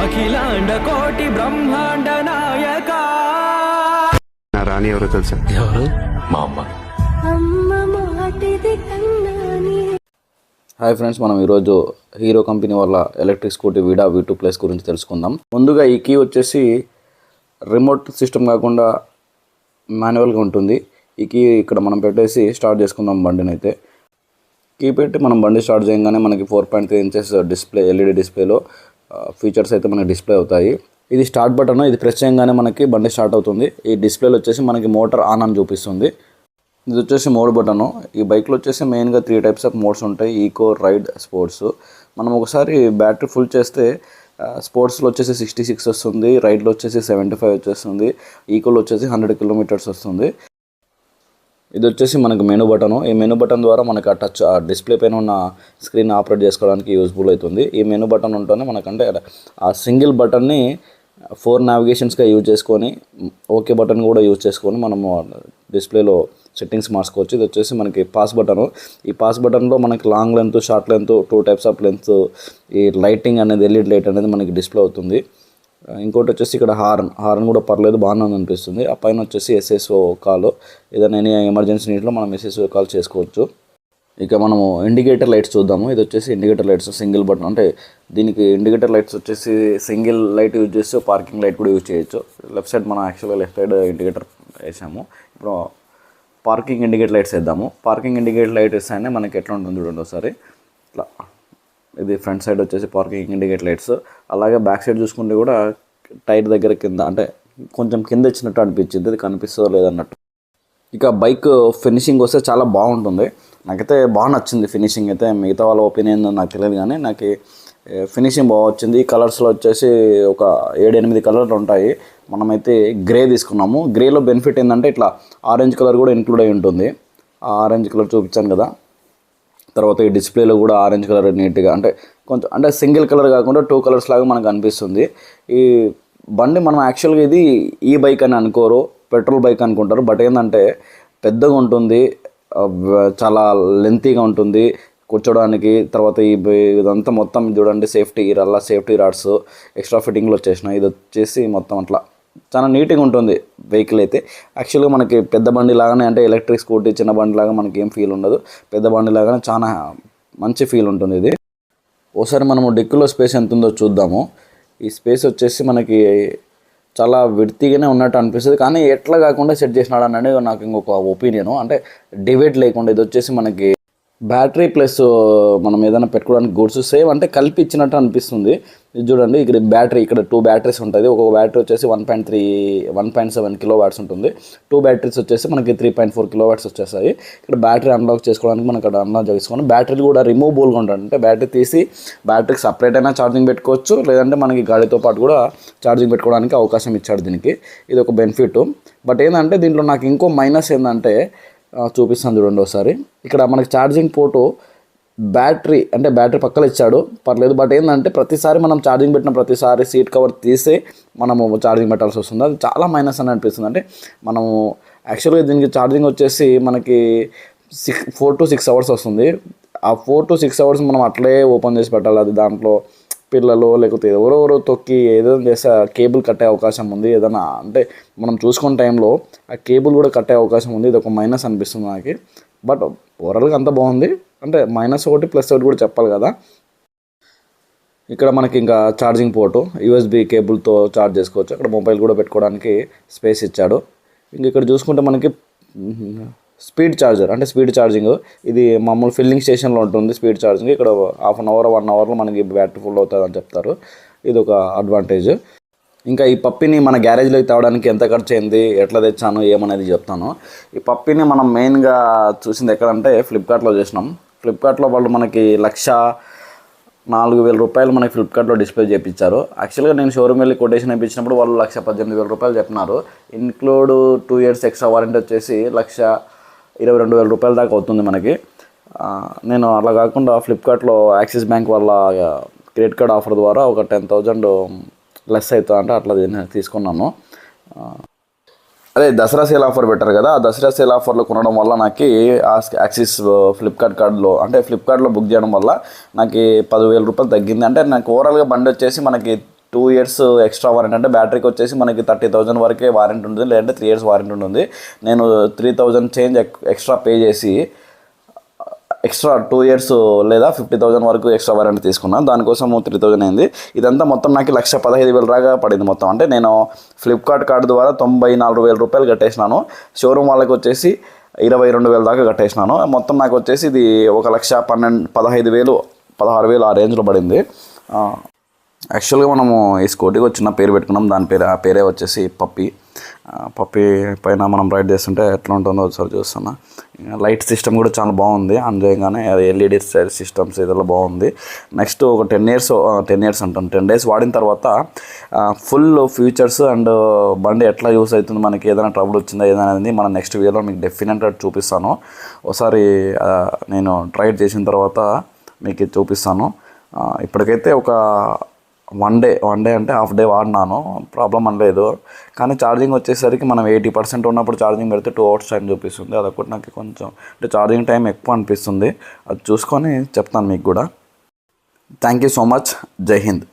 అఖిలాండ కోటి బ్రహ్మాండ నాయక. నా రాణి ఎవరో తెలుసా? ఎవరు? మా అమ్మ. అమ్మ మాటిది కన్నాని. హాయ్ ఫ్రెండ్స్ మనం ఈరోజు హీరో కంపెనీ వల్ల electric scooty Vida V two plus గురించి తెలుసుకుందాం. ముందుగా ఈ కీ వచ్చేసి రిమోట్ సిస్టమ్ కాకుండా మాన్యువల్గా ఉంటుంది. ఈ కీ ఇక్కడ మనం పెట్టేసి స్టార్ట్ చేసుకుందాం బండిని అయితే కీ పెట్టి మనం బండి స్టార్ట్ చేయగానే మనకి four point three inches display LED డిస్ప్లేలో ఫీచర్స్ అయితే మనకి డిస్ప్లే అవుతాయి. ఇది స్టార్ట్ బటన్ ఇది ప్రెస్ చేయగానే మనకి బండి స్టార్ట్ అవుతుంది. ఈ డిస్ప్లేలో వచ్చేసి మనకి మోటార్ ఆన్ అని చూపిస్తుంది. ఇది వచ్చేసి మోడ్ బటను. ఈ బైక్లో వచ్చేసి మెయిన్గా త్రీ టైప్స్ ఆఫ్ మోడ్స్ ఉంటాయి. Eco ride sports. మనం ఒకసారి బ్యాటరీ ఫుల్ చేస్తే స్పోర్ట్స్లో వచ్చేసి సిక్స్టీ సిక్స్ వస్తుంది. రైడ్లో వచ్చేసి సెవెంటీ ఫైవ్ వచ్చేస్తుంది. ఈకోలో వచ్చేసి హండ్రెడ్ కిలోమీటర్స్ వస్తుంది. ఇది వచ్చేసి మనకి మెనూ బటన్ ఈ మెనూ బటన్ ద్వారా మనకి ఆ టచ్ ఆ డిస్ప్లే పైన ఉన్న స్క్రీన్ ఆపరేట్ చేసుకోవడానికి యూస్ఫుల్ అవుతుంది. ఈ మెనూ బటన్ ఉంటేనే మనకంటే ఆ సింగిల్ బటన్ని ఫోర్ నావిగేషన్స్గా యూజ్ చేసుకొని ఓకే బటన్ కూడా యూజ్ చేసుకొని మనము డిస్ప్లేలో సెట్టింగ్స్ మార్చుకోవచ్చు. ఇది వచ్చేసి మనకి పాస్ బటన్ ఈ పాస్ బటన్లో మనకి long length short length two types of length ఈ లైటింగ్ అనేది ఎల్ఈడి లైట్ అనేది మనకి డిస్ప్లే అవుతుంది. ఇంకోటి వచ్చేసి ఇక్కడ హార్న్. హార్న్ కూడా పర్లేదు బాగానే అనిపిస్తుంది. ఆ పైన వచ్చేసి ఎస్ఎస్ఓ కాల్ ఏదైనా ఎనీ ఎమర్జెన్సీ నీటిలో మనం ఎస్ఎస్ఓ కాల్ చేసుకోవచ్చు. ఇక మనము ఇండికేటర్ లైట్స్ చూద్దాము. ఇది వచ్చేసి ఇండికేటర్ లైట్స్ సింగిల్ బటన్ అంటే దీనికి ఇండికేటర్ లైట్స్ వచ్చేసి సింగిల్ లైట్ యూజ్ చేస్తే పార్కింగ్ లైట్ కూడా యూజ్ చేయొచ్చు. లెఫ్ట్ సైడ్ మనం యాక్చువల్గా లెఫ్ట్ సైడ్ ఇండికేటర్ వేసాము. ఇప్పుడు పార్కింగ్ ఇండికేటర్ లైట్స్ వేద్దాము. పార్కింగ్ ఇండికేటర్ లైట్ వేస్తేనే మనకి ఎట్లా ఉంటుంది చూడండి ఒకసారి. ఇట్లా. ఇది ఫ్రంట్ సైడ్ వచ్చేసి పార్కింగ్ ఇండికేట్ లైట్స్. అలాగే బ్యాక్ సైడ్ చూసుకుంటే కూడా టైర్ దగ్గర కింద అంటే కొంచెం కింద ఇచ్చినట్టు అనిపించింది. అది కనిపిస్తుందో లేదన్నట్టు. ఇక బైక్ ఫినిషింగ్ వస్తే చాలా బాగుంటుంది. నాకైతే బాగా నచ్చింది ఫినిషింగ్ అయితే. మిగతా వాళ్ళ ఒపీనియన్ నాకు తెలియదు కానీ నాకు ఫినిషింగ్ బాగా వచ్చింది. కలర్స్లో వచ్చేసి ఒక ఏడు ఎనిమిది కలర్లు ఉంటాయి. మనమైతే గ్రే తీసుకున్నాము. గ్రేలో బెనిఫిట్ ఏంటంటే ఇట్లా ఆరెంజ్ కలర్ కూడా ఇంక్లూడ్ అయి ఉంటుంది. ఆ ఆరెంజ్ కలర్ చూపించాను కదా. తర్వాత ఈ డిస్ప్లేలో కూడా ఆరెంజ్ కలర్ నీట్గా అంటే కొంచెం అంటే సింగిల్ కలర్ కాకుండా టూ కలర్స్ లాగా మనకు అనిపిస్తుంది. ఈ బండి మనం యాక్చువల్గా ఇది ఈ బైక్ అని అనుకోరు పెట్రోల్ బైక్ అనుకుంటారు. బట్ ఏంటంటే పెద్దగా ఉంటుంది చాలా లెంతీగా ఉంటుంది. కూర్చోడానికి తర్వాత ఈ బై- ఇదంతా మొత్తం చూడండి సేఫ్టీ రల్లా సేఫ్టీ రాడ్స్ ఎక్స్ట్రా ఫిట్టింగ్లు వచ్చేసినాయి. ఇది వచ్చేసి మొత్తం అట్లా. చాలా నీట్గా ఉంటుంది వెహికల్ అయితే. యాక్చువల్గా మనకి పెద్ద బండి లాగానే అంటే ఎలక్ట్రిక్ స్కూటీ చిన్న బండి లాగా మనకి ఏం ఫీల్ ఉండదు. పెద్ద బండి లాగానే చాలా మంచి ఫీల్ ఉంటుంది ఇది. ఒకసారి మనము డిక్కులో స్పేస్ ఎంత ఉందో చూద్దాము. ఈ స్పేస్ వచ్చేసి మనకి చాలా విడితిగానే ఉన్నట్టు అనిపిస్తుంది. కానీ ఎట్లా కాకుండా సెట్ చేసినాడు అనేది నాకు ఇంకొక ఒపీనియన్ అంటే డివేట్ లేకుండా ఇది వచ్చేసి మనకి బ్యాటరీ ప్లస్ uh, మనం ఏదైనా పెట్టుకోవడానికి గూడ్స్ సేమ్ అంటే కలిపి ఇచ్చినట్టు అనిపిస్తుంది. ఇది చూడండి ఇక్కడ బ్యాటరీ ఇక్కడ టూ బ్యాటరీస్ ఉంటుంది ఒక్కొక్క బ్యాటరీ వచ్చేసి one point three one point seven kilowatts ఉంటుంది. టూ బ్యాటరీస్ వచ్చేసి మనకి three point four kilo watts వచ్చేస్తాయి. ఇక్కడ బ్యాటరీ అన్లాక్ చేసుకోవడానికి మనం ఇక్కడ అన్లాక్ చేసుకొని బ్యాటరీలు కూడా రిమూవబుల్గా ఉంటుంది అంటే బ్యాటరీ తీసి బ్యాటరీకి సపరేట్ అయినా ఛార్జింగ్ పెట్టుకోవచ్చు. లేదంటే మనకి గాడితో పాటు కూడా ఛార్జింగ్ పెట్టుకోవడానికి అవకాశం ఇచ్చాడు దీనికి. ఇది ఒక బెనిఫిట్ బట్ ఏంటంటే దీంట్లో నాకు ఇంకో మైనస్ ఏంటంటే చూపిస్తాను చూడండి ఒకసారి. ఇక్కడ మనకి ఛార్జింగ్ పోర్టు బ్యాటరీ అంటే బ్యాటరీ పక్కన ఇచ్చాడు. పర్లేదు బట్ ఏంటంటే ప్రతిసారి మనం ఛార్జింగ్ పెట్టిన ప్రతిసారి సీట్ కవర్ తీసే మనము ఛార్జింగ్ పెట్టాల్సి వస్తుంది. అది చాలా మైనస్ అని అనిపిస్తుంది. అంటే మనము యాక్చువల్గా దీనికి ఛార్జింగ్ వచ్చేసి మనకి six four to six hours వస్తుంది. ఆ ఫోర్ టు సిక్స్ అవర్స్ మనం అట్లే ఓపెన్ చేసి పెట్టాలి. అది దాంట్లో పిల్లలు లేకపోతే ఎవరెవరో తొక్కి ఏదైనా చేస్తే ఆ కేబుల్ కట్టే అవకాశం ఉంది ఏదైనా. అంటే మనం చూసుకున్న టైంలో ఆ కేబుల్ కూడా కట్టే అవకాశం ఉంది. ఇది ఒక మైనస్ అనిపిస్తుంది నాకు. బట్ ఓవరాల్గా అంత బాగుంది. అంటే మైనస్ ఒకటి ప్లస్ ఒకటి కూడా చెప్పాలి కదా. ఇక్కడ మనకి ఇంకా ఛార్జింగ్ పోర్టు యూఎస్బి కేబుల్తో ఛార్జ్ చేసుకోవచ్చు. అక్కడ మొబైల్ కూడా పెట్టుకోవడానికి స్పేస్ ఇచ్చాడు. ఇంక ఇక్కడ చూసుకుంటే మనకి స్పీడ్ ఛార్జర్ అంటే స్పీడ్ ఛార్జింగ్ ఇది మామూలు ఫిల్లింగ్ స్టేషన్లో ఉంటుంది స్పీడ్ ఛార్జింగ్ ఇక్కడ హాఫ్ అన్ అవర్ వన్ అవర్లో మనకి బ్యాటరీ ఫుల్ అవుతుంది అని చెప్తారు. ఇది ఒక అడ్వాంటేజ్. ఇంకా ఈ పప్పిని మన గ్యారేజ్లోకి తేవడానికి ఎంత ఖర్చు అయింది ఎట్లా తెచ్చాను ఏమనేది చెప్తాను. ఈ పప్పిని మనం మెయిన్గా చూసింది ఎక్కడంటే ఫ్లిప్కార్ట్లో చేసినాం. ఫ్లిప్కార్ట్లో వాళ్ళు మనకి లక్ష నాలుగు వేల రూపాయలు మనకి ఫ్లిప్కార్ట్లో డిస్ప్లే చేయించారు యాక్చువల్గా నేను షోరూమ్ వెళ్ళి కొటేషన్ ఇప్పించినప్పుడు వాళ్ళు లక్ష పద్దెనిమిది వేల రూపాయలు చెప్పినారు. Include two years extra warranty వచ్చేసి లక్ష ఇరవై రెండు వేల రూపాయల దాకా అవుతుంది మనకి. నేను అలా కాకుండా ఫ్లిప్కార్ట్లో యాక్సిస్ బ్యాంక్ వాళ్ళ క్రెడిట్ కార్డ్ ఆఫర్ ద్వారా ఒక టెన్ థౌజండ్ లెస్ అవుతుంది అంటే అట్లా నేను తీసుకున్నాను. అదే దసరా సేల్ ఆఫర్ పెట్టారు కదా ఆ దసరా సేల్ ఆఫర్లో కొనడం వల్ల నాకు యాక్సిస్ ఫ్లిప్కార్ట్ కార్డులో అంటే ఫ్లిప్కార్ట్లో బుక్ చేయడం వల్ల నాకు పదివేల రూపాయలు తగ్గింది. అంటే నాకు ఓవరాల్గా బండి వచ్చేసి మనకి టూ ఇయర్స్ ఎక్స్ట్రా వారంటీ అంటే బ్యాటరీకి వచ్చేసి మనకి థర్టీ థౌజండ్ వరకే వారంటీ ఉంటుంది లేదంటే త్రీ ఇయర్స్ వారంటీ ఉంటుంది. నేను three thousand change extra pay చేసి ఎక్స్ట్రా టూ ఇయర్స్ లేదా ఫిఫ్టీ థౌసండ్ వరకు ఎక్స్ట్రా వారంటీ తీసుకున్నాను దానికోసం త్రీ థౌసండ్ అయింది. ఇదంతా మొత్తం నాకు లక్ష పదహైదు వేల దాకా పడింది మొత్తం. అంటే నేను ఫ్లిప్కార్ట్ కార్డు ద్వారా తొంభై నాలుగు వేల రూపాయలు కట్టేసినాను. షోరూమ్ వాళ్ళకి వచ్చేసి ఇరవై రెండు వేల దాకా కట్టేసినాను. మొత్తం నాకు వచ్చేసి ఇది ఒక లక్ష పన్నెండు పదహైదు వేలు పదహారు వేలు ఆ రేంజ్లో పడింది. యాక్చువల్గా మనము ఈ స్కూటీకి ఒక చిన్న పేరు పెట్టుకున్నాం. దాని పేరు ఆ పేరే వచ్చేసి పప్పి పప్పి పైన మనం రైడ్ చేస్తుంటే ఎట్లా ఉంటుందో ఒకసారి చూస్తున్నా. లైట్ సిస్టమ్ కూడా చాలా బాగుంది. ఆన్ అది ఎల్ఈడి సిస్టమ్స్ ఇదిలో బాగుంది. నెక్స్ట్ ఒక టెన్ ఇయర్స్ టెన్ ఇయర్స్ అంటాను టెన్ డేస్ వాడిన తర్వాత ఫుల్ ఫ్యూచర్స్ అండ్ బండి ఎట్లా యూస్ అవుతుంది మనకి ఏదైనా ట్రబుల్ వచ్చిందా ఏదైనా అనేది మన నెక్స్ట్ వీడియోలో మీకు డెఫినెట్గా చూపిస్తాను. ఒకసారి నేను ట్రైడ్ చేసిన తర్వాత మీకు చూపిస్తాను. ఇప్పటికైతే ఒక వన్ డే వన్ డే అంటే హాఫ్ డే వాడినాను ప్రాబ్లం అనలేదు కానీ ఛార్జింగ్ వచ్చేసరికి మనం ఎయిటీ పర్సెంట్ ఉన్నప్పుడు ఛార్జింగ్ పెడితే టూ అవర్స్ టైం చూపిస్తుంది. అదొకటి నాకు కొంచెం అంటే ఛార్జింగ్ టైం ఎక్కువ అనిపిస్తుంది. అది చూసుకొని చెప్తాను మీకు కూడా. Thank you so much. Jai Hind.